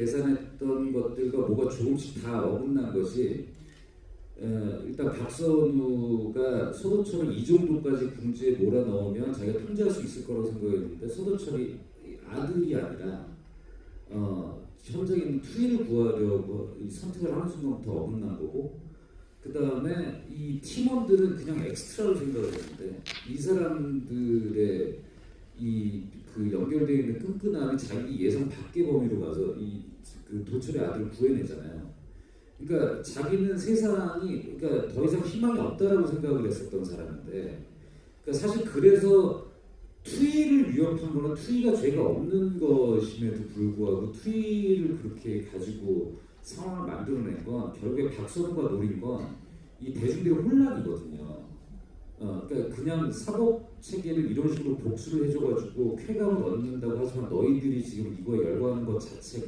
계산했던 것들과 뭐가 조금씩 다 어긋난 것이 어, 일단 박선우가 서도철을 이 정도까지 궁지에 몰아넣으면 자기가 통제할 수 있을 거라고 생각했는데 서도철이 아들이 아니라 어, 현장에 투의를 구하려고 이 선택을 하는 순간부터 어긋난 거고 그 다음에 이 팀원들은 그냥 엑스트라로 생각을 했는데 이 사람들의 이 그 연결되어 있는 끈끈함이 자기 예상 밖의 범위로 가서 이 그 도철의 아들을 구해내잖아요. 그러니까 자기는 세상이 그러니까 더 이상 희망이 없다라고 생각을 했었던 사람인데 그러니까 사실 그래서 투의를 위협한 거는 투의가 죄가 없는 것임에도 불구하고 투의를 그렇게 가지고 상황을 만들어낸 건 결국에 박선우가 노린 건 이 대중들의 혼란이거든요. 어, 그러니까 그냥 사법 체계를 이런 식으로 복수를 해줘가지고 쾌감을 얻는다고 하지만 너희들이 지금 이거에 열광하는 것 자체가